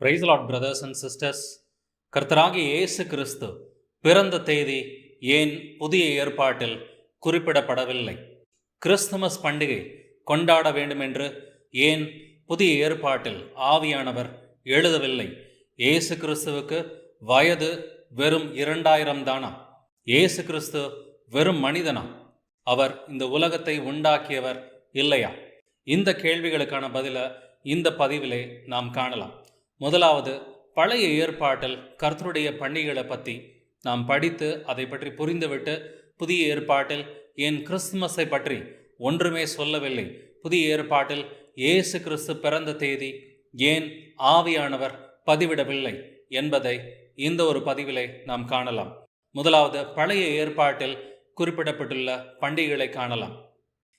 Praise lord brothers and sisters கர்த்தராகி இயேசு கிறிஸ்து பிறந்த தேதி ஏன் புதிய ஏற்பாட்டில் குறிப்பிடப்படவில்லை? கிறிஸ்துமஸ் பண்டிகை கொண்டாட வேண்டுமென்று ஏன் புதிய ஏற்பாட்டில் ஆவியானவர் எழுதவில்லை? இயேசு கிறிஸ்துவுக்கு வயது வெறும் இரண்டாயிரம் தானா? இயேசு கிறிஸ்து வெறும் மனிதனா? அவர் இந்த உலகத்தை உண்டாக்கியவர் இல்லையா? இந்த கேள்விகளுக்கான பதில இந்த பதிவிலே நாம் காணலாம். முதலாவது பழைய ஏற்பாட்டில் கர்த்தருடைய பண்டிகைகளை பற்றி நாம் படித்து அதை பற்றி புரிந்துவிட்டு புதிய ஏற்பாட்டில் ஏன் கிறிஸ்துமஸை பற்றி ஒன்றுமே சொல்லவில்லை. புதிய ஏற்பாட்டில் இயேசு கிறிஸ்து பிறந்த தேதி ஏன் ஆவியானவர் பதிவிடவில்லை என்பதை இந்த ஒரு பதிவிலே நாம் காணலாம். முதலாவது பழைய ஏற்பாட்டில் குறிப்பிடப்பட்டுள்ள பண்டிகைகளை காணலாம்.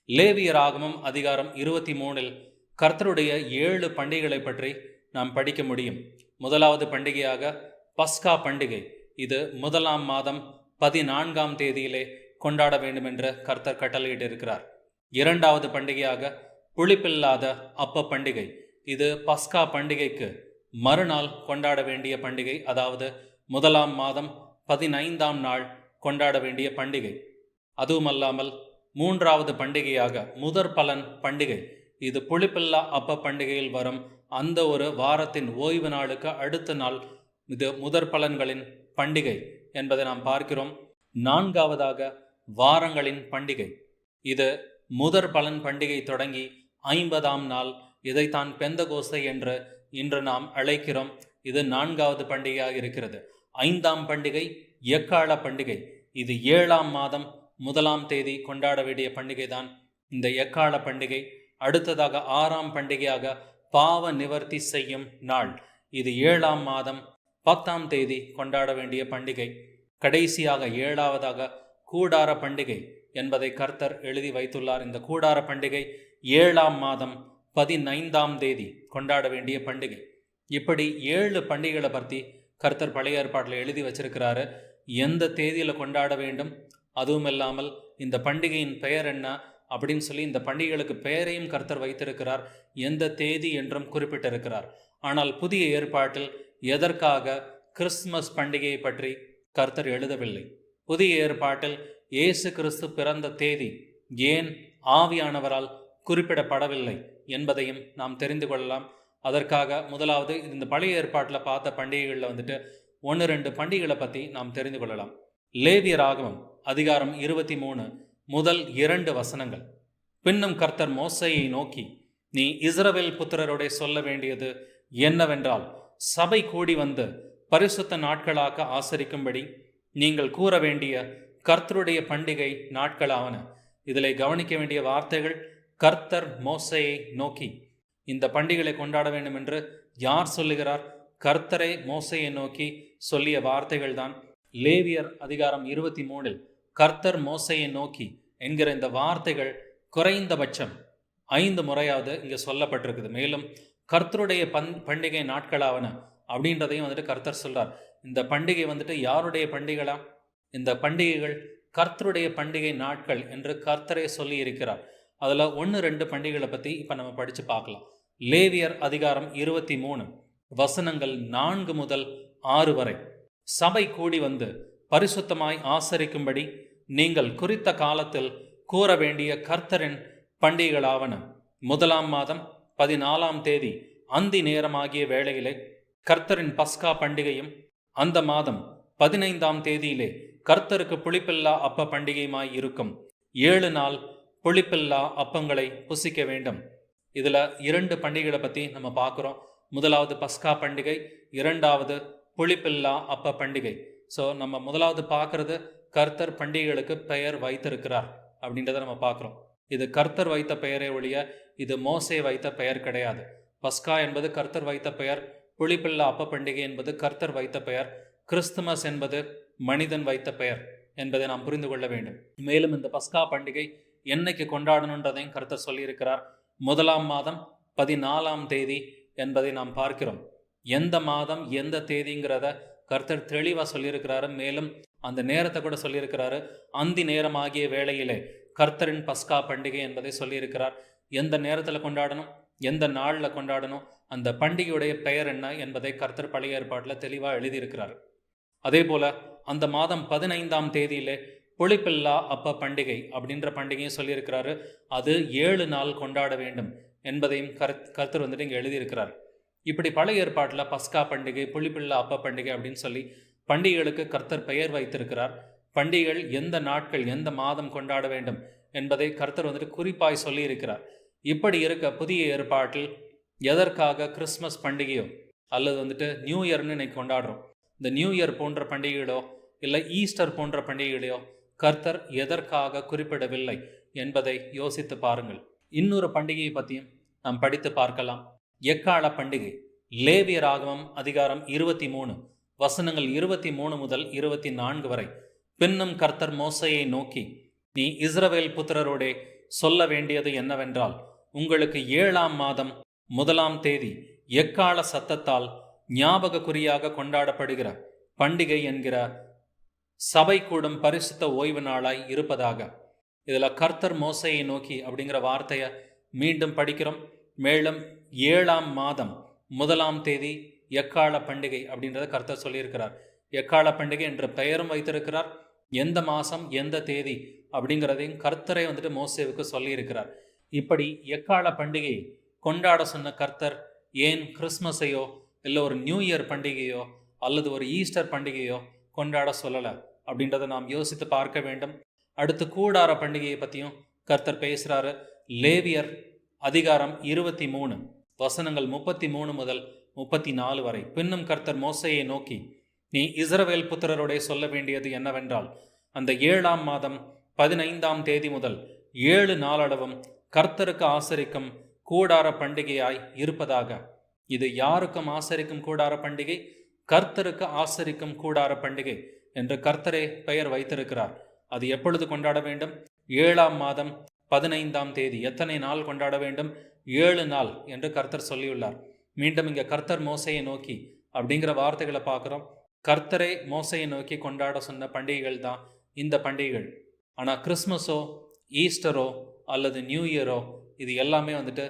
லேவியராகமம் அதிகாரம் இருபத்தி மூணில் கர்த்தருடைய ஏழு பண்டிகைகளை பற்றி நாம் படிக்க முடியும். முதலாவது பண்டிகையாக பஸ்கா பண்டிகை. இது முதலாம் மாதம் பதினான்காம் தேதியிலே கொண்டாட வேண்டும் என்று கர்த்தர் கட்டளையிட்டிருக்கிறார். இரண்டாவது பண்டிகையாக புளிப்பில்லாத அப்ப பண்டிகை. இது பஸ்கா பண்டிகைக்கு மறுநாள் கொண்டாட வேண்டிய பண்டிகை. அதாவது முதலாம் மாதம் பதினைந்தாம் நாள் கொண்டாட வேண்டிய பண்டிகை. அதுவுமல்லாமல் மூன்றாவது பண்டிகையாக முதற் பலன் பண்டிகை. இது புளிப்பில்லா அப்ப பண்டிகையில் வரும் அந்த ஒரு வாரத்தின் ஓய்வு நாளுக்கு அடுத்த நாள் இது முதற் பலன்களின் பண்டிகை என்பதை நாம் பார்க்கிறோம். நான்காவதாக வாரங்களின் பண்டிகை. இது முதற் பலன் பண்டிகை தொடங்கி ஐம்பதாம் நாள் இதைத்தான் பெந்தகோசை என்று இன்று நாம் அழைக்கிறோம். இது நான்காவது பண்டிகையாக இருக்கிறது. ஐந்தாம் பண்டிகை எக்கால பண்டிகை. இது ஏழாம் மாதம் முதலாம் தேதி கொண்டாட வேண்டிய பண்டிகை தான் இந்த எக்கால பண்டிகை. அடுத்ததாக ஆறாம் பண்டிகையாக பாவ நிவர்த்தி செய்யும் நாள். இது ஏழாம் மாதம் பத்தாம் தேதி கொண்டாட வேண்டிய பண்டிகை. கடைசியாக ஏழாவதாக கூடார பண்டிகை என்பதை கர்த்தர் எழுதி வைத்துள்ளார். இந்த கூடார பண்டிகை ஏழாம் மாதம் பதினைந்தாம் தேதி கொண்டாட வேண்டிய பண்டிகை. இப்படி ஏழு பண்டிகைகளை பற்றி கர்த்தர் பழைய ஏற்பாட்டில் எழுதி வச்சிருக்கிறாரு. எந்த தேதியில் கொண்டாட வேண்டும்? அதுவும் இல்லாமல் இந்த பண்டிகையின் பெயர் என்ன? அப்படின்னு சொல்லி இந்த பண்டிகைகளுக்கு பெயரையும் கர்த்தர் வைத்திருக்கிறார். எந்த தேதி என்றும் குறிப்பிட்டிருக்கிறார். ஆனால் புதிய ஏற்பாட்டில் எதற்காக கிறிஸ்துமஸ் பண்டிகையை பற்றி கர்த்தர் எழுதவில்லை? புதிய ஏற்பாட்டில் இயேசு கிறிஸ்து பிறந்த தேதி ஏன் ஆவியானவரால் குறிப்பிடப்படவில்லை என்பதையும் நாம் தெரிந்து கொள்ளலாம். அதற்காக முதலாவது இந்த பழைய ஏற்பாட்டில் பார்த்த பண்டிகைகளில் வந்துட்டு ஒன்று ரெண்டு பண்டிகைகளை பற்றி நாம் தெரிந்து கொள்ளலாம். லேவிய ராகவம் அதிகாரம் இருபத்தி மூணு முதல் இரண்டு வசனங்கள். பின்னும் கர்த்தர் மோசையை நோக்கி நீ இஸ்ரவேல் புத்திரரோட சொல்ல வேண்டியது என்னவென்றால் சபை கூடி வந்து பரிசுத்த நாட்களாக ஆசரிக்கும்படி நீங்கள் கூற வேண்டிய கர்த்தருடைய பண்டிகை நாட்களாவன. இதில் கவனிக்க வேண்டிய வார்த்தைகள் கர்த்தர் மோசையை நோக்கி. இந்த பண்டிகளை கொண்டாட வேண்டும் என்று யார் சொல்லுகிறார்? கர்த்தரை மோசையை நோக்கி சொல்லிய வார்த்தைகள் தான் லேவியர் அதிகாரம் இருபத்தி மூணில் கர்த்தர் மோசையை நோக்கி என்கிற இந்த வார்த்தைகள் குறைந்தபட்சம் ஐந்து முறையாவது இங்கே சொல்லப்பட்டிருக்குது. மேலும் கர்த்தருடைய பன் பண்டிகை நாட்களாவன அப்படின்றதையும் வந்துட்டு கர்த்தர் சொல்கிறார் இந்த பண்டிகை வந்துட்டு யாருடைய பண்டிகைகளா? இந்த பண்டிகைகள் கர்த்தருடைய பண்டிகை நாட்கள் என்று கர்த்தரே சொல்லி இருக்கிறார் அதில் ஒன்று ரெண்டு பண்டிகைகளை பற்றி இப்போ நம்ம படித்து பார்க்கலாம். லேவியர் அதிகாரம் இருபத்தி மூணு வசனங்கள் நான்கு முதல் ஆறு வரை. சபை கூடி வந்து பரிசுத்தமாய் ஆசரிக்கும்படி நீங்கள் குறித்த காலத்தில் கூற வேண்டிய கர்த்தரின் பண்டிகைகளாவன. முதலாம் மாதம் பதினாலாம் தேதி அந்தி நேரமாகிய வேளையிலே கர்த்தரின் பஸ்கா பண்டிகையும் அந்த மாதம் பதினைந்தாம் தேதியிலே கர்த்தருக்கு புளிப்பில்லா அப்ப பண்டிகையுமாய் இருக்கும். ஏழு நாள் புளிப்பில்லா அப்பங்களை புசிக்க வேண்டும். இதில் இரண்டு பண்டிகைகளை பற்றி நம்ம பார்க்குறோம். முதலாவது பஸ்கா பண்டிகை இரண்டாவது புளிப்பில்லா அப்ப பண்டிகை. ஸோ நம்ம முதலாவது பார்க்குறது கர்த்தர் பண்டிகைகளுக்கு பெயர் வைத்திருக்கிறார் அப்படின்றத நம்ம பார்க்குறோம். இது கர்த்தர் வைத்த பெயரே ஒழிய இது மோசே வைத்த பெயர் கிடையாது. பஸ்கா என்பது கர்த்தர் வைத்த பெயர் புளிப்பில்லா அப்ப பண்டிகை என்பது கர்த்தர் வைத்த பெயர் கிறிஸ்துமஸ் என்பது மனிதன் வைத்த பெயர் என்பதை நாம் புரிந்து கொள்ள வேண்டும். மேலும் இந்த பஸ்கா பண்டிகை என்னைக்கு கொண்டாடணுன்றதையும் கர்த்தர் சொல்லியிருக்கிறார். முதலாம் மாதம் பதினாலாம் தேதி என்பதை நாம் பார்க்கிறோம். எந்த மாதம் எந்த தேதிங்கிறத கர்த்தர் தெளிவாக சொல்லியிருக்கிறாரு. மேலும் அந்த நேரத்தை கூட சொல்லியிருக்கிறாரு. அந்தி நேரமாகிய வேளையிலே கர்த்தரின் பஸ்கா பண்டிகை என்பதை சொல்லியிருக்கிறார். எந்த நேரத்தில் கொண்டாடணும்? எந்த நாளில் கொண்டாடணும்? அந்த பண்டிகையுடைய பெயர் என்ன என்பதை கர்த்தர் பழைய ஏற்பாட்டில் தெளிவாக எழுதியிருக்கிறார். அதே போல அந்த மாதம் பதினைந்தாம் தேதியிலே புளிப்பில்லா அப்ப பண்டிகை அப்படின்ற பண்டிகையும் சொல்லியிருக்கிறாரு. அது ஏழு நாள் கொண்டாட வேண்டும் என்பதையும் கருத் கர்த்தர் வந்துட்டு இங்கே எழுதியிருக்கிறார். இப்படி பழைய ஏற்பாட்டில் பஸ்கா பண்டிகை புளிப்பில்லா அப்ப பண்டிகை அப்படின்னு சொல்லி பண்டிகைகளுக்கு கர்த்தர் பெயர் வைத்திருக்கிறார். பண்டிகைகள் எந்த நாட்கள் எந்த மாதம் கொண்டாட வேண்டும் என்பதை கர்த்தர் வந்துட்டு குறிப்பாய் சொல்லியிருக்கிறார். இப்படி இருக்க புதிய ஏற்பாட்டில் எதற்காக கிறிஸ்மஸ் பண்டிகையோ அல்லது வந்துட்டு நியூ இயர்னு இன்னைக்கு கொண்டாடுறோம். இந்த நியூ இயர் போன்ற பண்டிகைகளோ இல்லை ஈஸ்டர் போன்ற பண்டிகைகளையோ கர்த்தர் எதற்காக குறிப்பிடவில்லை என்பதை யோசித்து பாருங்கள். இன்னொரு பண்டிகையை பற்றியும் நாம் படித்து பார்க்கலாம். எக்கால பண்டிகை? லேவியர் ஆகமம் அதிகாரம் இருபத்தி மூணு. வசனங்கள் இருபத்தி மூணு முதல் இருபத்தி நான்கு வரை. பின்னும் கர்த்தர் மோசையை நோக்கி நீ இஸ்ரவேல் புத்திரரோடே சொல்ல வேண்டியது என்னவென்றால் உங்களுக்கு ஏழாம் மாதம் முதலாம் தேதி எக்கால சத்தத்தால் ஞாபக குறியாக கொண்டாடப்படுகிற பண்டிகை என்கிற சபை கூடும் பரிசுத்த ஓய்வு நாளாய் இருப்பதாக. இதில் கர்த்தர் மோசையை நோக்கி அப்படிங்கிற வார்த்தையை மீண்டும் படிக்கிறோம். மேலும் ஏழாம் மாதம் முதலாம் தேதி எக்கால பண்டிகை அப்படின்றத கர்த்தர் சொல்லியிருக்கிறார். எக்கால பண்டிகை என்ற பெயரும் வைத்திருக்கிறார். எந்த மாதம் எந்த தேதி அப்படிங்கிறதையும் கர்த்தரை வந்துட்டு மோசேவுக்கு சொல்லியிருக்கிறார். இப்படி எக்கால பண்டிகை கொண்டாட சொன்ன கர்த்தர் ஏன் கிறிஸ்மஸையோ இல்லை ஒரு நியூ இயர் பண்டிகையோ அல்லது ஒரு ஈஸ்டர் பண்டிகையோ கொண்டாட சொல்லலை அப்படின்றத நாம் யோசித்து பார்க்க வேண்டும். அடுத்து கூடார பண்டிகையை பற்றியும் கர்த்தர் பேசுகிறாரு லேவியர் அதிகாரம் இருபத்தி மூணு வசனங்கள் முப்பத்தி மூணு முதல் முப்பத்தி நாலு வரை. பின்னும் கர்த்தர் மோசையை நோக்கி நீ இஸ்ரவேல் புத்திரரோடே சொல்ல வேண்டியது என்னவென்றால் அந்த ஏழாம் மாதம் பதினைந்தாம் தேதி முதல் ஏழு நாளளவும் கர்த்தருக்கு ஆசரிக்கும் கூடார பண்டிகையாய் இருப்பதாக. இது யாருக்கும் ஆசரிக்கும் கூடார பண்டிகை? கர்த்தருக்கு ஆசரிக்கும் கூடார பண்டிகை என்று கர்த்தரே பெயர் வைத்திருக்கிறார். அது எப்பொழுது கொண்டாட வேண்டும்? ஏழாம் மாதம் பதினைந்தாம் தேதி. எத்தனை நாள் கொண்டாட வேண்டும்? ஏழு நாள் என்று கர்த்தர் சொல்லியுள்ளார். மீண்டும் இங்கே கர்த்தர் மோசையை நோக்கி அப்படிங்கிற வார்த்தைகளை பார்க்குறோம். கர்த்தரை மோசையை நோக்கி கொண்டாட சொன்ன பண்டிகைகள் தான் இந்த பண்டிகைகள். ஆனால் கிறிஸ்மஸோ ஈஸ்டரோ அல்லது நியூ இயரோ இது எல்லாமே வந்துட்டு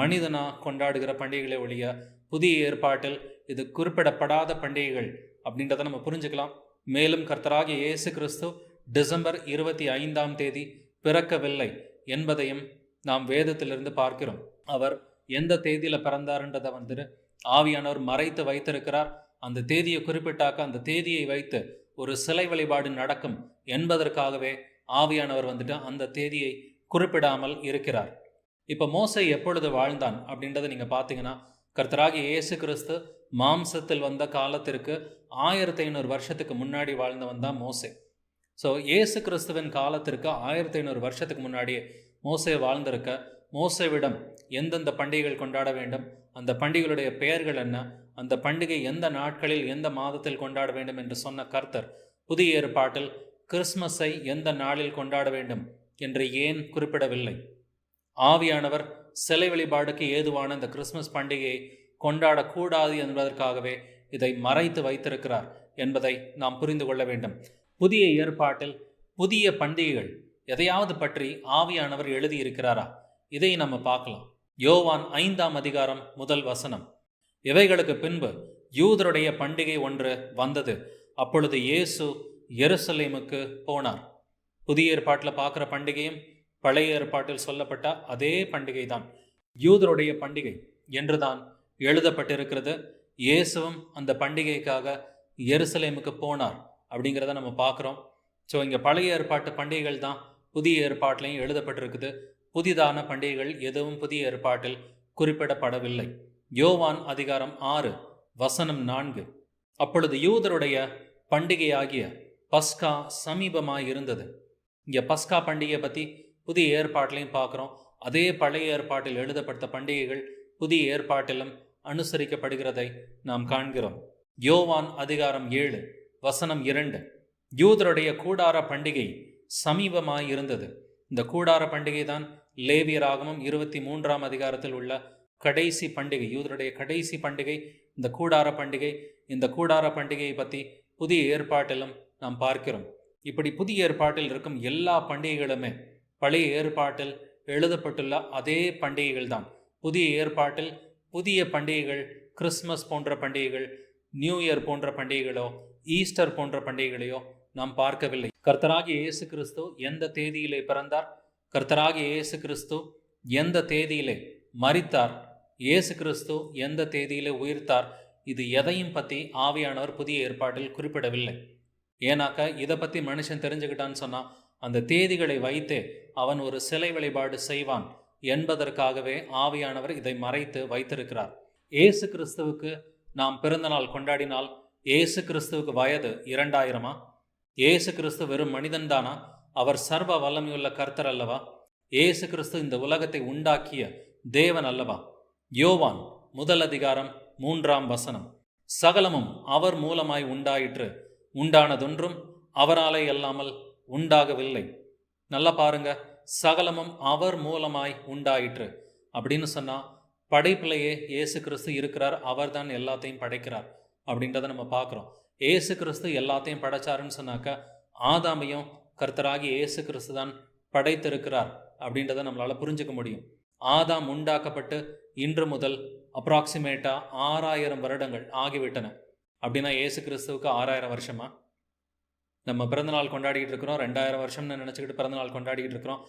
மனிதனாக கொண்டாடுகிற பண்டிகைகளை ஒழிய புதிய ஏற்பாட்டில் இது குறிப்பிடப்படாத பண்டிகைகள் அப்படின்றத நம்ம புரிஞ்சுக்கலாம். மேலும் கர்த்தராகிய இயேசு கிறிஸ்து டிசம்பர் இருபத்தி ஐந்தாம் தேதி பிறக்கவில்லை என்பதையும் நாம் வேதத்திலிருந்து பார்க்கிறோம். அவர் எந்த தேதியில் பிறந்தாருன்றதை வந்துட்டு ஆவியானவர் மறைத்து வைத்திருக்கிறார். அந்த தேதியை குறிப்பிட்டாக்க அந்த தேதியை வைத்து ஒரு சிலை வழிபாடு நடக்கும் என்பதற்காகவே ஆவியானவர் வந்துட்டு அந்த தேதியை குறிப்பிடாமல் இருக்கிறார். இப்போ மோசை எப்பொழுது வாழ்ந்தான் அப்படின்றத நீங்கள் பார்த்தீங்கன்னா கர்த்தராகி இயேசு கிறிஸ்து மாம்சத்தில் வந்த காலத்திற்கு ஆயிரத்தி ஐநூறு வருஷத்துக்கு முன்னாடி வாழ்ந்தவன் தான் மோசே. ஸோ இயேசு கிறிஸ்துவின் காலத்திற்கு ஆயிரத்தி ஐநூறு வருஷத்துக்கு முன்னாடியே மோசே வாழ்ந்திருக்க மோசைவிடம் எந்தெந்த பண்டிகைகள் கொண்டாட வேண்டும் அந்த பண்டிகைகளுடைய பெயர்கள் என்ன அந்த பண்டிகை எந்த நாட்களில் எந்த மாதத்தில் கொண்டாட வேண்டும் என்று சொன்ன கர்த்தர் புதிய ஏற்பாட்டில் கிறிஸ்மஸை எந்த நாளில் கொண்டாட வேண்டும் என்று ஏன் குறிப்பிடவில்லை? ஆவியானவர் சிலை வழிபாடுக்கு ஏதுவான இந்த கிறிஸ்மஸ் பண்டிகையை கொண்டாடக்கூடாது என்பதற்காகவே இதை மறைத்து வைத்திருக்கிறார் என்பதை நாம் புரிந்து கொள்ள வேண்டும். புதிய ஏற்பாட்டில் புதிய பண்டிகைகள் எதையாவது பற்றி ஆவியானவர் எழுதியிருக்கிறாரா? இதை நம்ம பார்க்கலாம். யோவான் ஐந்தாம் அதிகாரம் முதல் வசனம். இவைகளுக்கு பின்பு யூதருடைய பண்டிகை ஒன்று வந்தது. அப்பொழுது இயேசு எருசலேமுக்கு போனார். புதிய ஏற்பாட்டில் பார்க்குற பண்டிகையும் பழைய ஏற்பாட்டில் சொல்லப்பட்ட அதே பண்டிகை தான் யூதருடைய பண்டிகை என்றுதான் எழுதப்பட்டிருக்கிறது. இயேசுவும் அந்த பண்டிகைக்காக எருசலேமுக்கு போனார் அப்படிங்கிறத நம்ம பார்க்குறோம். ஸோ இங்கே பழைய ஏற்பாட்டு பண்டிகைகள் தான் புதிய ஏற்பாட்டிலையும் எழுதப்பட்டிருக்குது. புதிதான பண்டிகைகள் எதுவும் புதிய ஏற்பாட்டில் குறிப்பிடப்படவில்லை. யோவான் அதிகாரம் ஆறு வசனம் நான்கு. அப்பொழுது யூதருடைய பண்டிகையாகிய பஸ்கா சமீபமாக இருந்தது இங்கே பஸ்கா பண்டிகையை பற்றி புதிய ஏற்பாட்டிலையும் பார்க்குறோம். அதே பழைய ஏற்பாட்டில் எழுதப்பட்ட பண்டிகைகள் புதிய ஏற்பாட்டிலும் அனுசரிக்கப்படுகிறதை நாம் காண்கிறோம். யோவான் அதிகாரம் ஏழு வசனம் இரண்டு. யூதருடைய கூடார பண்டிகை சமீபமாய் இருந்தது இந்த கூடார பண்டிகை தான் லேவியராகமும் இருபத்தி மூன்றாம் அதிகாரத்தில் உள்ள கடைசி பண்டிகை யூதருடைய கடைசி பண்டிகை இந்த கூடார பண்டிகை இந்த கூடார பண்டிகையை பற்றி புதிய ஏற்பாட்டிலும் நாம் பார்க்கிறோம். இப்படி புதிய ஏற்பாட்டில் இருக்கும் எல்லா பண்டிகைகளுமே பழைய ஏற்பாட்டில் எழுதப்பட்டுள்ள அதே பண்டிகைகள் தான். புதிய ஏற்பாட்டில் புதிய பண்டிகைகள் கிறிஸ்மஸ் போன்ற பண்டிகைகள் நியூ இயர் போன்ற பண்டிகைகளோ ஈஸ்டர் போன்ற பண்டிகைகளையோ நாம் பார்க்கவில்லை. கர்த்தராகிய இயேசு கிறிஸ்து எந்த தேதியிலே பிறந்தார்? கர்த்தராகிய இயேசு கிறிஸ்து எந்த தேதியிலே மறித்தார் இயேசு கிறிஸ்து எந்த தேதியிலே உயிர்த்தார் இது எதையும் பற்றி ஆவியானவர் புதிய ஏற்பாட்டில் குறிப்பிடவில்லை. ஏன்னாக்க இதை பற்றி மனுஷன் தெரிஞ்சுக்கிட்டான்னு சொன்னால் அந்த தேதிகளை வைத்தே அவன் ஒரு சிலை வழிபாடு செய்வான் என்பதற்காகவே ஆவியானவர் இதை மறைத்து வைத்திருக்கிறார். இயேசு கிறிஸ்துவுக்கு நாம் பிறந்தநாள் கொண்டாடினால் இயேசு கிறிஸ்துவுக்கு வயது இரண்டாயிரமா? இயேசு கிறிஸ்து வெறும் மனிதன்தானா? அவர் சர்வ வல்லமையுள்ள கர்த்தர் அல்லவா? ஏசு கிறிஸ்து இந்த உலகத்தை உண்டாக்கிய தேவன் அல்லவா? யோவான் முதல் அதிகாரம் மூன்றாம் வசனம். சகலமும் அவர் மூலமாய் உண்டாயிற்று. உண்டானதொன்றும் அவராலே அல்லாமல் உண்டாகவில்லை. நல்லா பாருங்க. சகலமும் அவர் மூலமாய் உண்டாயிற்று. அப்படின்னு சொன்னால் படைப்பிலேயே இயேசு கிறிஸ்து இருக்கிறார் அவர்தான் எல்லாத்தையும் படைக்கிறார் அப்படின்றத நம்ம பார்க்குறோம். ஏசு கிறிஸ்து எல்லாத்தையும் படைச்சாருன்னு சொன்னாக்க ஆதாமையும் கர்த்தராகி இயேசு கிறிஸ்து தான் படைத்திருக்கிறார் அப்படின்றத நம்மளால் புரிஞ்சுக்க முடியும். ஆதாம் உண்டாக்கப்பட்டு இன்று முதல் அப்ராக்சிமேட்டாக ஆறாயிரம் வருடங்கள் ஆகிவிட்டன. அப்படின்னா இயேசு கிறிஸ்துவுக்கு ஆறாயிரம் வருஷமா? நம்ம பிறந்தநாள் கொண்டாடிட்டு இருக்கிறோம் ரெண்டாயிரம் வருஷம்னு நினச்சிக்கிட்டு பிறந்தநாள் கொண்டாடிக்கிட்டு இருக்கிறோம்.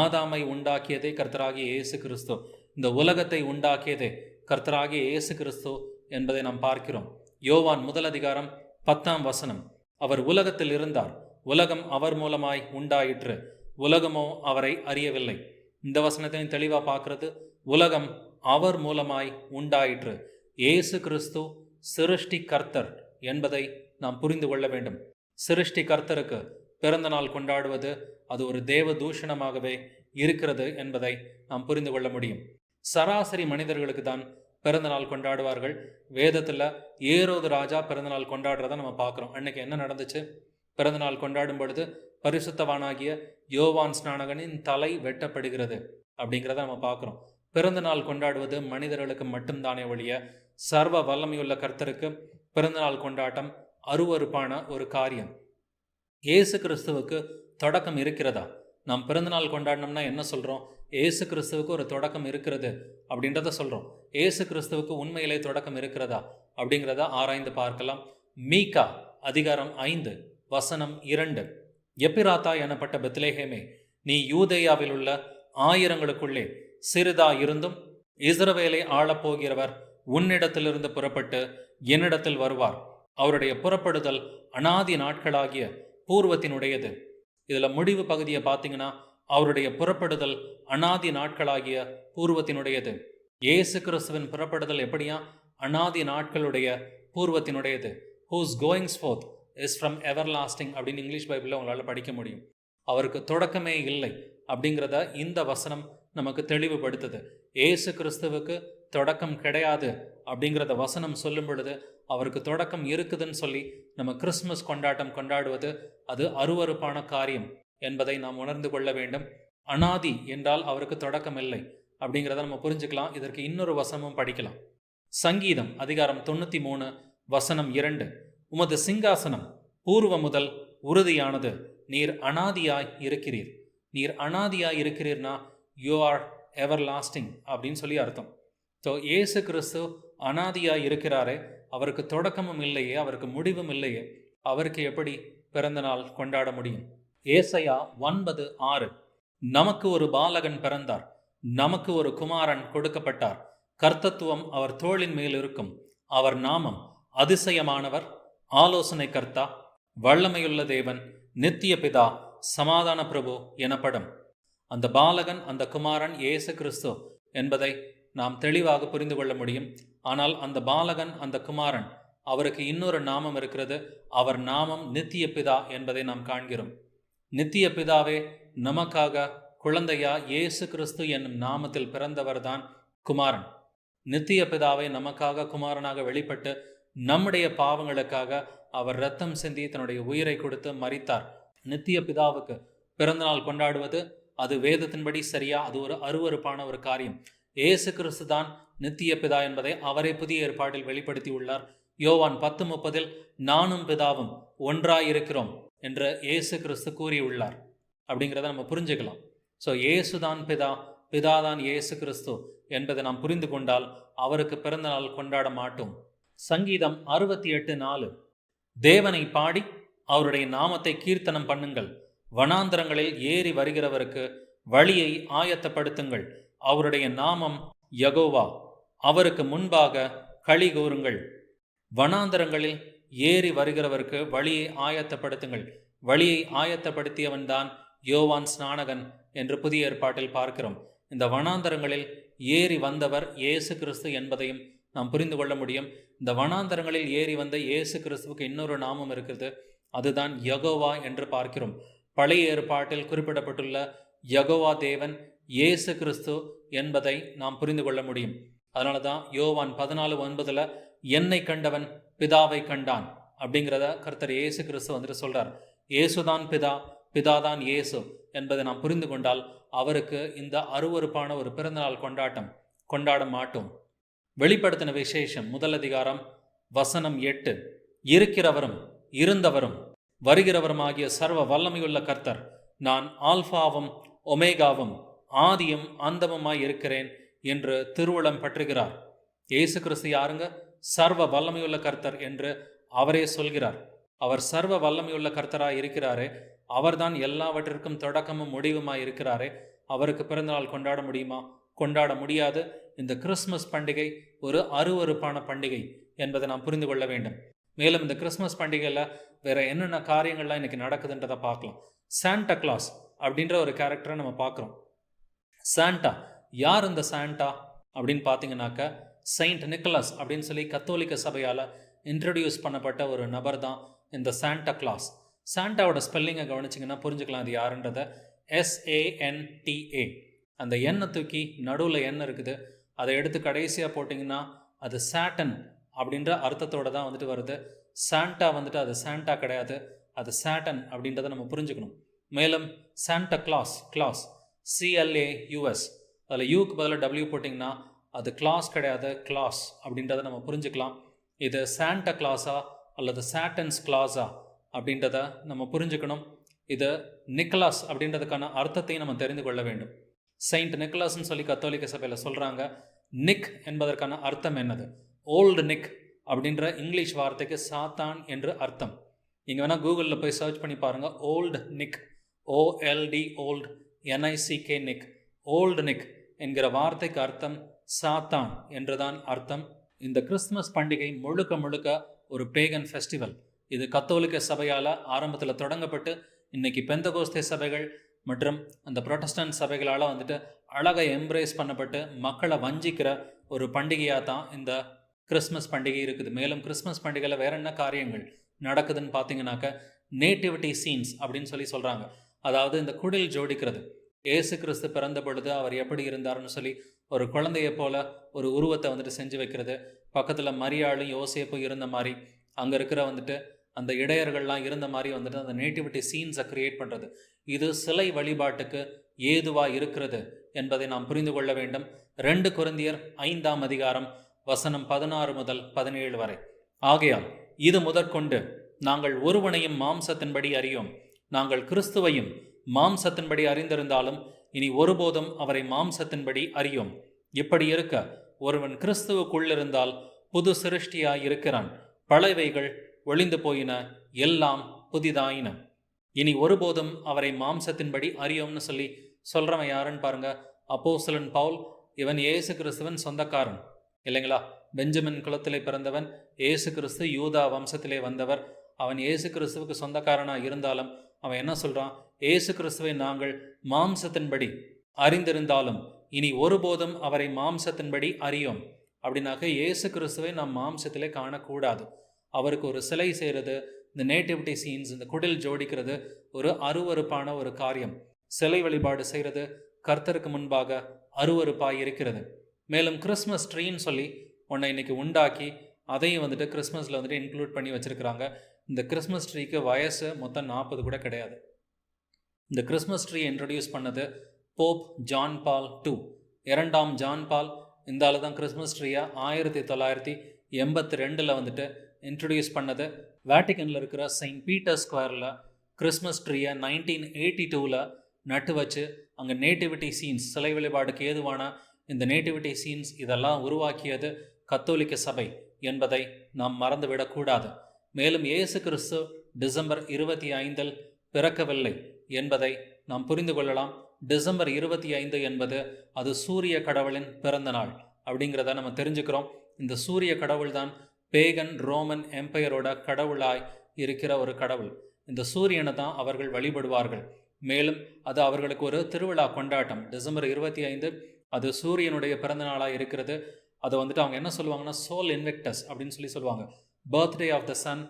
ஆதாமை உண்டாக்கியதே கர்த்தராகிய இயேசு கிறிஸ்து இந்த உலகத்தை உண்டாக்கியதே கர்த்தராகிய இயேசு கிறிஸ்து என்பதை நாம் பார்க்கிறோம். யோவான் முதல் அதிகாரம் பத்தாம் வசனம். அவர் உலகத்தில் இருந்தார். உலகம் அவர் மூலமாய் உண்டாயிற்று. உலகமோ அவரை அறியவில்லை. இந்த வசனத்தையும் தெளிவாக பார்க்கறது உலகம் அவர் மூலமாய் உண்டாயிற்று. இயேசு கிறிஸ்து சிருஷ்டி கர்த்தர் என்பதை நாம் புரிந்து கொள்ள வேண்டும். சிருஷ்டி கர்த்தருக்கு பிறந்த நாள் கொண்டாடுவது அது ஒரு தேவ தூஷணமாகவே இருக்கிறது என்பதை நாம் புரிந்து கொள்ள முடியும். சராசரி மனிதர்களுக்கு தான் பிறந்த நாள் கொண்டாடுவார்கள். வேதத்தில் ஏரோது ராஜா பிறந்தநாள் கொண்டாடுறத நம்ம பார்க்குறோம். அன்னைக்கு என்ன நடந்துச்சு? பிறந்தநாள் கொண்டாடும் பொழுது பரிசுத்தவானாகிய யோவான் ஸ்நானகனின் தலை வெட்டப்படுகிறது அப்படிங்கிறத நம்ம பார்க்குறோம். பிறந்தநாள் கொண்டாடுவது மனிதர்களுக்கு மட்டும்தானே ஒழிய சர்வ வல்லமையுள்ள கர்த்தருக்கு பிறந்தநாள் கொண்டாட்டம் அருவறுப்பான ஒரு காரியம். இயேசு கிறிஸ்துவுக்கு தொடக்கம் இருக்கிறதா? நாம் பிறந்தநாள் கொண்டாடினோம்னா என்ன சொல்கிறோம் ஏசு கிறிஸ்துவுக்கு ஒரு தொடக்கம் இருக்கிறது அப்படின்றத சொல்கிறோம் ஏசு கிறிஸ்துவுக்கு உண்மையிலே தொடக்கம் இருக்கிறதா அப்படிங்கிறத ஆராய்ந்து பார்க்கலாம். மீகா அதிகாரம் ஐந்து. வசனம் இரண்டு. எப்பிராத்தா எனப்பட்ட பெத்லேஹேமே நீ யூதேயாவில் உள்ள ஆயிரங்களுக்குள்ளே சிறிதா இருந்தும் இஸ்ரவேலை ஆளப்போகிறவர் உன்னிடத்திலிருந்து புறப்பட்டு என்னிடத்தில் வருவார். அவருடைய புறப்படுதல் அனாதி நாட்களாகிய பூர்வத்தினுடையது. இதில் முடிவு பகுதியை பார்த்தீங்கன்னா அவருடைய புறப்படுதல் அனாதி நாட்களாகிய பூர்வத்தினுடையது. இயேசு கிறிஸ்துவின் புறப்படுதல் எப்படியா அனாதி நாட்களுடைய பூர்வத்தினுடையது. Whose goings forth is from everlasting அப்படின்னு இங்கிலீஷ் பைபிளில் உங்களால் படிக்க முடியும். அவருக்கு தொடக்கமே இல்லை அப்படிங்கிறத இந்த வசனம் நமக்கு தெளிவுபடுத்துது. ஏசு கிறிஸ்துவுக்கு தொடக்கம் கிடையாது அப்படிங்கிறத வசனம் சொல்லும் பொழுது அவருக்கு தொடக்கம் இருக்குதுன்னு சொல்லி நம்ம கிறிஸ்மஸ் கொண்டாட்டம் கொண்டாடுவது அது அருவறுப்பான காரியம் என்பதை நாம் உணர்ந்து கொள்ள வேண்டும். அனாதி என்றால் அவருக்கு தொடக்கம் இல்லை அப்படிங்கிறத நம்ம புரிஞ்சுக்கலாம். இதற்கு இன்னொரு வசனமும் படிக்கலாம். சங்கீதம் அதிகாரம் தொண்ணூற்றி மூணு வசனம் இரண்டு. உமது சிங்காசனம் பூர்வ முதல் உறுதியானது. நீர் அனாதியாய் இருக்கிறீர். நீர் அனாதியாய் இருக்கிறீர்னா யூ ஆர் எவர் லாஸ்டிங் அப்படின்னு சொல்லி அர்த்தம். ஸோ ஏசு கிறிஸ்து அனாதியாய் இருக்கிறாரே அவருக்கு தொடக்கமும் இல்லையே அவருக்கு முடிவும் இல்லையே அவருக்கு எப்படி பிறந்த நாள் கொண்டாட முடியும்? ஏசையா ஒன்பது ஆறு. நமக்கு ஒரு பாலகன் பிறந்தார். நமக்கு ஒரு குமாரன் கொடுக்கப்பட்டார். கர்த்தத்துவம் அவர் தோளின் மேல் இருக்கும். அவர் நாமம் அதிசயமானவர் ஆலோசனை கர்த்தா வல்லமையுள்ள தேவன் நித்திய பிதா சமாதான பிரபு எனப்படும். அந்த பாலகன் அந்த குமாரன் இயேசு கிறிஸ்து என்பதை நாம் தெளிவாக புரிந்து கொள்ள முடியும். ஆனால் அந்த பாலகன் அந்த குமாரன் அவருக்கு இன்னொரு நாமம் இருக்கிறது. அவர் நாமம் நித்திய பிதா என்பதை நாம் காண்கிறோம். நித்திய பிதாவே நமக்காக குழந்தையா இயேசு கிறிஸ்து என்னும் நாமத்தில் பிறந்தவர்தான் குமாரன். நித்திய பிதாவை நமக்காக குமாரனாக வெளிப்பட்டு நம்முடைய பாவங்களுக்காக அவர் ரத்தம் சிந்தி தன்னுடைய உயிரை கொடுத்து மறித்தார் நித்திய பிதாவுக்கு பிறந்தநாள் கொண்டாடுவது அது வேதத்தின்படி சரியா? அது ஒரு அருவறுப்பான ஒரு காரியம். ஏசு கிறிஸ்து தான் நித்திய பிதா என்பதை அவரே புதிய ஏற்பாட்டில் வெளிப்படுத்தி உள்ளார் யோவான் பத்து முப்பதில் நானும் பிதாவும் ஒன்றாயிருக்கிறோம் என்று இயேசு கிறிஸ்து கூறியுள்ளார். அப்படிங்கிறத நம்ம புரிஞ்சுக்கலாம். ஸோ இயேசுதான் பிதா பிதா தான் இயேசு கிறிஸ்து என்பதை நாம் புரிந்து கொண்டால் அவருக்கு பிறந்த நாள் கொண்டாட மாட்டோம். சங்கீதம் அறுபத்தி எட்டு நாலு. தேவனை பாடி அவருடைய நாமத்தை கீர்த்தனம் பண்ணுங்கள். வனாந்தரங்களில் ஏறி வருகிறவருக்கு வழியை ஆயத்தப்படுத்துங்கள். அவருடைய நாமம் யகோவா. அவருக்கு முன்பாக களி கூறுங்கள் வனாந்தரங்களில் ஏறி வருகிறவருக்கு வழியை ஆயத்தப்படுத்துங்கள். வழியை ஆயத்தப்படுத்தியவன்தான் யோவான் ஸ்நானகன் என்று புதிய ஏற்பாட்டில் பார்க்கிறோம். இந்த வனாந்தரங்களில் ஏறி வந்தவர் இயேசு கிறிஸ்து என்பதையும் நாம் புரிந்து கொள்ள முடியும். இந்த வனாந்தரங்களில் ஏறி வந்த இயேசு கிறிஸ்துவுக்கு இன்னொரு நாமம் இருக்கிறது. அதுதான் யகோவா என்று பார்க்கிறோம். பழைய ஏற்பாட்டில் குறிப்பிடப்பட்டுள்ள யகோவா தேவன் இயேசு கிறிஸ்து என்பதை நாம் புரிந்து கொள்ள முடியும். அதனால தான் யோவான் பதினாலு ஒன்பதுல என்னை கண்டவன் பிதாவை கண்டான் அப்படிங்கிறத கர்த்தர் இயேசு கிறிஸ்து வந்துட்டு சொல்றார். இயேசுதான் பிதா பிதாதான் இயேசு என்பதை நாம் புரிந்து கொண்டால் அவருக்கு இந்த அருவருப்பான ஒரு பிறந்தநாள் கொண்டாட்டம் கொண்டாட மாட்டோம். வெளிப்படுத்தின விசேஷம் முதல் அதிகாரம் வசனம் எட்டு. இருக்கிறவரும் இருந்தவரும் வருகிறவருமாகிய சர்வ வல்லமையுள்ள கர்த்தர். நான் ஆல்ஃபாவும் ஒமேகாவும் ஆதியும் அந்தமுமாய் இருக்கிறேன் என்று திருவுளம் பற்றுகிறார். இயேசு கிறிஸ்து யாருங்க? சர்வ வல்லமையுள்ள கர்த்தர் என்று அவரே சொல்கிறார். அவர் சர்வ வல்லமையுள்ள கர்த்தராக இருக்கிறாரே அவர்தான் எல்லாவற்றிற்கும் தொடக்கமும் முடிவுமாய் இருக்கிறாரே. அவருக்கு பிறந்தநாள் கொண்டாட முடியுமா? கொண்டாட முடியாது. இந்த கிறிஸ்மஸ் பண்டிகை ஒரு அருவருப்பான பண்டிகை என்பதை நாம் புரிந்து கொள்ள வேண்டும். மேலும் இந்த கிறிஸ்மஸ் பண்டிகையில் வேற என்னென்ன காரியங்கள்லாம் இன்னைக்கு நடக்குதுன்றதை பார்க்கலாம். சாண்டா கிளாஸ் அப்படின்ற ஒரு கேரக்டரை நம்ம பார்க்குறோம். சாண்டா யார் இந்த சாண்டா அப்படின்னு பார்த்தீங்கன்னாக்க செயின்ட் நிக்கலஸ் அப்படின்னு சொல்லி கத்தோலிக்க சபையால் இன்ட்ரடியூஸ் பண்ணப்பட்ட ஒரு நபர் தான் இந்த சாண்டா கிளாஸ் சாண்டாவோட ஸ்பெல்லிங்கை கவனிச்சிங்கன்னா புரிஞ்சுக்கலாம் அது யாருன்றதை. எஸ்ஏஎன்டிஏ அந்த எண்ணை தூக்கி நடுவில் எண்ணெய் இருக்குது. அதை எடுத்து கடைசியாக போட்டிங்கன்னா அது சாட்டன் அப்படின்ற அர்த்தத்தோட தான் வந்துட்டு வருது. சாண்டா வந்துட்டு அது சாண்டா கிடையாது. அது சாட்டன் அப்படின்றத நம்ம புரிஞ்சுக்கணும். மேலும் Santa Claus Claus C L A U S அதில் யூக்கு பதிலாக டபிள்யூ போட்டிங்கன்னா அது கிளாஸ் கிடையாது கிளாஸ் அப்படின்றத நம்ம புரிஞ்சுக்கலாம். இது சாண்டா கிளாஸா அல்லது சாட்டன்ஸ் கிளாஸா அப்படின்றத நம்ம புரிஞ்சுக்கணும். இது நிக்கலாஸ் அப்படின்றதுக்கான அர்த்தத்தையும் நம்ம தெரிந்து கொள்ள வேண்டும். செயின்ட் நிக்கலாஸ்ன்னு சொல்லி கத்தோலிக்க சபையில் சொல்கிறாங்க நிக் என்பதற்கான அர்த்தம் என்னது? ஓல்டு நிக் அப்படின்ற இங்கிலீஷ் வார்த்தைக்கு சாத்தான் என்று அர்த்தம். நீங்கள் வேணால் கூகுளில் போய் சர்ச் பண்ணி பாருங்கள் old Nick. O L D old. N I C K Nick. Old Nick என்கிற வார்த்தைக்கு அர்த்தம் சாத்தான் என்றுதான் அர்த்தம். இந்த கிறிஸ்துமஸ் பண்டிகை முழுக்க முழுக்க ஒரு பேகன் ஃபெஸ்டிவல் இது கத்தோலிக்க சபையால் ஆரம்பத்தில் தொடங்கப்பட்டு இன்னைக்கு பெந்தகோஸ்தே சபைகள் மற்றும் அந்த புரொட்டஸ்டன்ட் சபைகளால் வந்துட்டு அழகை எம்ப்ரேஸ் பண்ணப்பட்டு மக்களை வஞ்சிக்கிற ஒரு பண்டிகையாக தான் இந்த கிறிஸ்மஸ் பண்டிகை இருக்குது. மேலும் கிறிஸ்மஸ் பண்டிகையில் வேற என்ன காரியங்கள் நடக்குதுன்னு பார்த்தீங்கன்னாக்க நேட்டிவிட்டி சீன்ஸ் அப்படின்னு சொல்லி சொல்கிறாங்க அதாவது இந்த குடில் ஜோடிக்கிறது. ஏசு கிறிஸ்து பிறந்த பொழுது அவர் எப்படி இருந்தாருன்னு சொல்லி ஒரு குழந்தைய போல ஒரு உருவத்தை வந்துட்டு செஞ்சு வைக்கிறது. பக்கத்தில் மரியாளும் யோசேப்பும் இருந்த மாதிரி அங்கே இருக்கிற வந்துட்டு அந்த இடையர்கள்லாம் இருந்த மாதிரி வந்துட்டு அந்த நேட்டிவிட்டி சீன்ஸை கிரியேட் பண்ணுறது இது சிலை வழிபாட்டுக்கு ஏதுவாக இருக்கிறது என்பதை நாம் புரிந்து கொள்ள வேண்டும். ரெண்டு குருந்தியர் ஐந்தாம் அதிகாரம் வசனம் பதினாறு முதல் பதினேழு வரை. ஆகையால் இது முதற்கொண்டு நாங்கள் ஒருவனையும் மாம்சத்தின்படி அறியோம். நாங்கள் கிறிஸ்துவையும் மாம்சத்தின்படி அறிந்திருந்தாலும் இனி ஒருபோதும் அவரை மாம்சத்தின்படி அறியோம். இப்படி இருக்க ஒருவன் கிறிஸ்துவுக்குள்ளிருந்தால் புது சிருஷ்டியாய் இருக்கிறான். பழவைகள் ஒளிந்து போயின எல்லாம் புதிதாயின. இனி ஒருபோதும் அவரை மாம்சத்தின்படி அறியோம்னு சொல்லி சொல்றவன் யாருன்னு பாருங்க அப்போஸ்தலன் பவுல் இவன் ஏசு கிறிஸ்துவன் சொந்தக்காரன். இல்லைங்களா? பெஞ்சமின் குலத்திலே பிறந்தவன் ஏசு கிறிஸ்து யூதா வம்சத்திலே வந்தவர். அவன் ஏசு கிறிஸ்துவுக்கு சொந்தக்காரனாக இருந்தாலும் அவன் என்ன சொல்றான்? இயேசு கிறிஸ்துவை நாங்கள் மாம்சத்தின்படி அறிந்திருந்தாலும் இனி ஒருபோதும் அவரை மாம்சத்தின்படி அறியோம். அப்படின்னாக்க இயேசு கிறிஸ்துவை நாம் மாம்சத்திலே காணக்கூடாது. அவருக்கு ஒரு சிலை செய்கிறது இந்த நேட்டிவிட்டி சீன்ஸ் இந்த குடில் ஜோடிக்கிறது ஒரு அருவருப்பான ஒரு காரியம். சிலை வழிபாடு செய்கிறது கர்த்தருக்கு முன்பாக அருவறுப்பாக இருக்கிறது. மேலும் கிறிஸ்மஸ் ட்ரீன்னு சொல்லி உன்னை இன்னைக்கு உண்டாக்கி அதையும் வந்துட்டு கிறிஸ்மஸில் வந்துட்டு இன்க்ளூட் பண்ணி வச்சுருக்கிறாங்க. இந்த கிறிஸ்மஸ் ட்ரீக்கு வயசு மொத்தம் நாற்பது கூட கிடையாது. இந்த கிறிஸ்மஸ் ட்ரீ இன்ட்ரடியூஸ் பண்ணது போப் ஜான் பால் டூ இரண்டாம் ஜான் பால் இந்த தான் கிறிஸ்மஸ் ட்ரீயை? ஆயிரத்தி தொள்ளாயிரத்தி எண்பத்தி ரெண்டில் வந்துட்டு இன்ட்ரடியூஸ் பண்ணது. வேட்டிக்கனில் இருக்கிற செயின்ட் பீட்டர் ஸ்கொயரில் கிறிஸ்மஸ் ட்ரீயை நைன்டீன் எயிட்டி டூவில் நட்டு வச்சு அங்கே நேட்டிவிட்டி சீன்ஸ் சிலை வழிபாடுக்கு ஏதுவான இந்த நேட்டிவிட்டி சீன்ஸ் இதெல்லாம் உருவாக்கியது கத்தோலிக்க சபை என்பதை நாம் மறந்துவிடக்கூடாது மேலும் இயேசு கிறிஸ்து டிசம்பர் இருபத்தி ஐந்தில் பிறக்கவில்லை என்பதை நாம் புரிந்து கொள்ளலாம். டிசம்பர் இருபத்தி ஐந்து என்பது அது சூரிய கடவுளின் பிறந்த நாள் அப்படிங்கிறத நம்ம தெரிஞ்சுக்கிறோம். இந்த சூரிய கடவுள் தான் பேகன் ரோமன் எம்பையரோட கடவுளாய் இருக்கிற ஒரு கடவுள். இந்த சூரியனை தான் அவர்கள் வழிபடுவார்கள். மேலும் அது அவர்களுக்கு ஒரு திருவிழா கொண்டாட்டம். டிசம்பர் இருபத்தி ஐந்து அது சூரியனுடைய பிறந்த நாளாக இருக்கிறது. அதை வந்துட்டு அவங்க என்ன சொல்லுவாங்கன்னா சோல் இன்வெக்டஸ் அப்படின்னு சொல்லி சொல்லுவாங்க. Birthday of the sun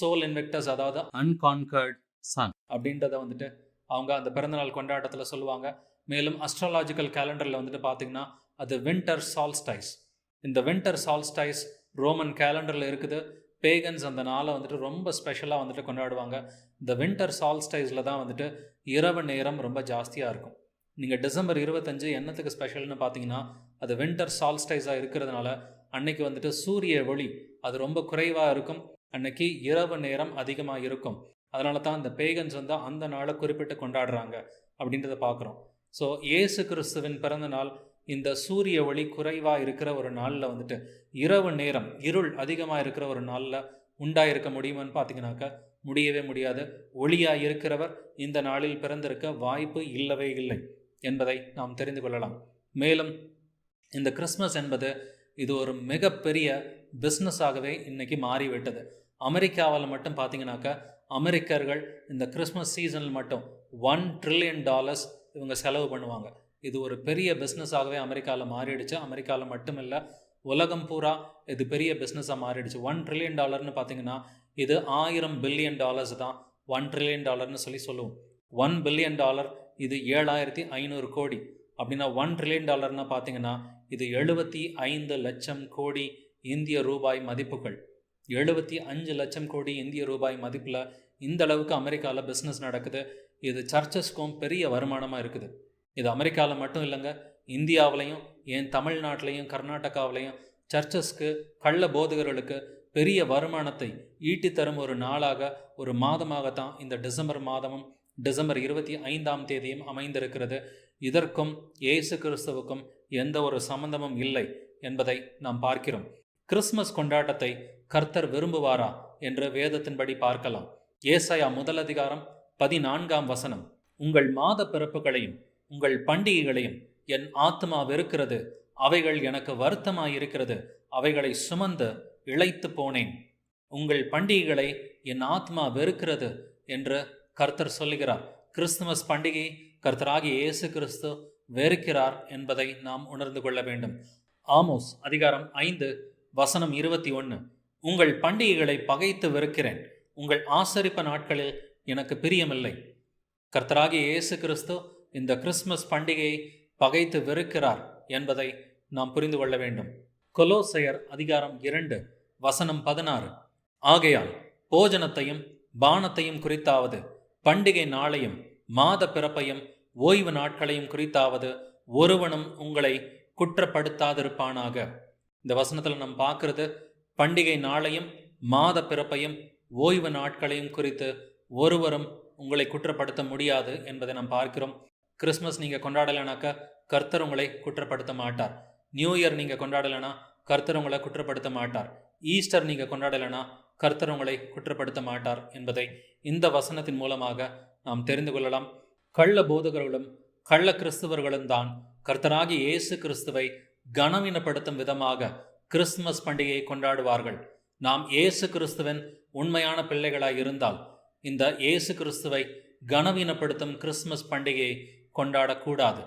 sol invictus அதாவது அன்கான்கர்ட் சன் அப்படின்றத வந்துட்டு அவங்க அந்த பிறந்தநாள் கொண்டாட்டத்தில் சொல்லுவாங்க. மேலும் அஸ்ட்ராலாஜிக்கல் கேலண்டரில் வந்துட்டு பார்த்தீங்கன்னா அது வின்டர் சால்ஸ்டைஸ் இந்த வின்டர் சால்ஸ்டைஸ் ரோமன் கேலண்டரில் இருக்குது. பேகன்ஸ் அந்த நாளை வந்துட்டு ரொம்ப ஸ்பெஷலாக வந்துட்டு கொண்டாடுவாங்க. இந்த வின்டர் சால்ஸ்டைஸில் தான் வந்துட்டு இரவு நேரம் ரொம்ப ஜாஸ்தியாக இருக்கும். நீங்கள் டிசம்பர் இருபத்தஞ்சு என்னத்துக்கு ஸ்பெஷல்னு பார்த்தீங்கன்னா அது வின்டர் சால்ஸ்டைஸாக இருக்கிறதுனால அன்னைக்கு வந்துட்டு சூரிய ஒளி அது ரொம்ப குறைவாக இருக்கும். அன்னைக்கு இரவு நேரம் அதிகமாக இருக்கும். அதனால தான் இந்த பேகன்ஸ் வந்து அந்த நாளை குறிப்பிட்டு கொண்டாடுறாங்க அப்படின்றத பார்க்குறோம். ஸோ இயேசு கிறிஸ்துவின் பிறந்த நாள் இந்த சூரிய ஒளி குறைவாக இருக்கிற ஒரு நாளில் வந்துட்டு இரவு நேரம் இருள் அதிகமாக இருக்கிற ஒரு நாளில் உண்டாயிருக்க முடியுமான்னு பார்த்தீங்கன்னாக்கா முடியவே முடியாது. ஒளியாக இருக்கிறவர் இந்த நாளில் பிறந்திருக்க வாய்ப்பு இல்லவே இல்லை என்பதை நாம் தெரிந்து கொள்ளலாம். மேலும் இந்த கிறிஸ்மஸ் என்பது இது ஒரு மிகப்பெரிய பிஸ்னஸாகவே இன்னைக்கு மாறிவிட்டது. அமெரிக்காவில் மட்டும் பார்த்தீங்கன்னாக்கா அமெரிக்கர்கள் இந்த கிறிஸ்மஸ் சீசனில் மட்டும் ஒன் ட்ரில்லியன் டாலர்ஸ் இவங்க செலவு பண்ணுவாங்க. இது ஒரு பெரிய பிஸ்னஸாகவே அமெரிக்காவில் மாறிடுச்சு. அமெரிக்காவில் மட்டும் இல்லை உலகம் பூரா இது பெரிய பிஸ்னஸாக மாறிடுச்சு. ஒன் ட்ரில்லியன் டாலர்னு பார்த்தீங்கன்னா இது ஆயிரம் பில்லியன் டாலர்ஸ் தான். ஒன் ட்ரில்லியன் டாலர்னு சொல்லி சொல்லுவோம். ஒன் பில்லியன் டாலர் இது ஏழாயிரத்தி ஐநூறு கோடி. அப்படின்னா ஒன் ட்ரில்லியன் டாலர்னா பார்த்தீங்கன்னா இது எழுபத்தி ஐந்து லட்சம் கோடி இந்திய ரூபாய் மதிப்புகள். எழுபத்தி அஞ்சு லட்சம் கோடி இந்திய ரூபாய் மதிப்பில் இந்த அளவுக்கு அமெரிக்காவில் பிஸ்னஸ் நடக்குது. இது சர்ச்சஸ்க்கும் பெரிய வருமானமாக இருக்குது. இது அமெரிக்காவில் மட்டும் இல்லைங்க இந்தியாவிலையும் ஏன் தமிழ்நாட்டிலையும் கர்நாடகாவிலையும் சர்ச்சஸ்க்கு கள்ள போதகர்களுக்கு பெரிய வருமானத்தை ஈட்டி தரும் ஒரு நாளாக ஒரு மாதமாகத்தான் இந்த டிசம்பர் மாதமும் டிசம்பர் இருபத்தி ஐந்தாம் தேதியும் அமைந்திருக்கிறது. இதற்கும் இயேசு கிறிஸ்துவுக்கும் எந்த ஒரு சம்பந்தமும் இல்லை என்பதை நாம் பார்க்கிறோம். கிறிஸ்மஸ் கொண்டாட்டத்தை கர்த்தர் விரும்புவாரா என்று வேதத்தின்படி பார்க்கலாம். ஏசாயா முதல் அதிகாரம் பதினான்காம் வசனம். உங்கள் மாத பிறப்புகளையும் உங்கள் பண்டிகைகளையும் என் ஆத்மா வெறுக்கிறது. அவைகள் எனக்கு வருத்தமாயிருக்கிறது. அவைகளை சுமந்து இழைத்து போனேன். உங்கள் பண்டிகைகளை என் ஆத்மா வெறுக்கிறது என்று கர்த்தர் சொல்லுகிறார். கிறிஸ்துமஸ் பண்டிகை கர்த்தராகிய இயேசு கிறிஸ்து வெறுக்கிறார் என்பதை நாம் உணர்ந்து கொள்ள வேண்டும். ஆமோஸ் அதிகாரம் ஐந்து வசனம் இருபத்தி ஒன்று உங்கள் பண்டிகைகளை பகைத்து வெறுக்கிறேன். உங்கள் ஆசரிப்பு நாட்களில் எனக்கு பிரியமில்லை. கர்த்தராகிய இயேசு கிறிஸ்து இந்த கிறிஸ்மஸ் பண்டிகையை பகைத்து வெறுக்கிறார் என்பதை நாம் புரிந்து கொள்ள வேண்டும். கொலோசையர் அதிகாரம் இரண்டு வசனம் பதினாறு. ஆகையால் போஜனத்தையும் பானத்தையும் குறித்தாவது பண்டிகை நாளையும் மாத பிறப்பையும் ஓய்வு நாட்களையும் குறித்தாவது ஒருவனும் உங்களை குற்றப்படுத்தாதிருப்பானாக. இந்த வசனத்தில் நாம் பார்க்கறது பண்டிகை நாளையும் மாத பிறப்பையும் ஓய்வு நாட்களையும் குறித்து ஒருவரும் உங்களை குற்றப்படுத்த முடியாது என்பதை நாம் பார்க்கிறோம். கிறிஸ்மஸ் நீங்கள் கொண்டாடலைனாக்கா கர்த்தர் உங்களை குற்றப்படுத்த மாட்டார். நியூ இயர் நீங்கள் கொண்டாடலைனா கர்த்தர் உங்களை குற்றப்படுத்த மாட்டார். ஈஸ்டர் நீங்கள் கொண்டாடலைனா கர்த்தர் உங்களை குற்றப்படுத்த மாட்டார் என்பதை இந்த வசனத்தின் மூலமாக நாம் தெரிந்து கொள்ளலாம். கள்ள போதகர்களும் கள்ள கிறிஸ்துவர்களும் தான் கர்த்தராகி இயேசு கிறிஸ்துவை கனவீனப்படுத்தும் விதமாக கிறிஸ்துமஸ் பண்டிகையை கொண்டாடுவார்கள். நாம் இயேசு கிறிஸ்துவின் உண்மையான பிள்ளைகளாய் இருந்தால் இந்த இயேசு கிறிஸ்துவை கனவீனப்படுத்தும் கிறிஸ்துமஸ் பண்டிகையை கொண்டாடக்கூடாது.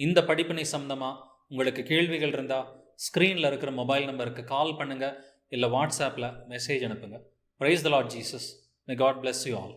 இந்த படிப்பினை சம்பந்தமாக உங்களுக்கு கேள்விகள் இருந்தால் ஸ்க்ரீனில் இருக்கிற மொபைல் நம்பருக்கு கால் பண்ணுங்கள் இல்லை வாட்ஸ்அப்பில் மெசேஜ் அனுப்புங்க. Praise the lord Jesus may God bless you all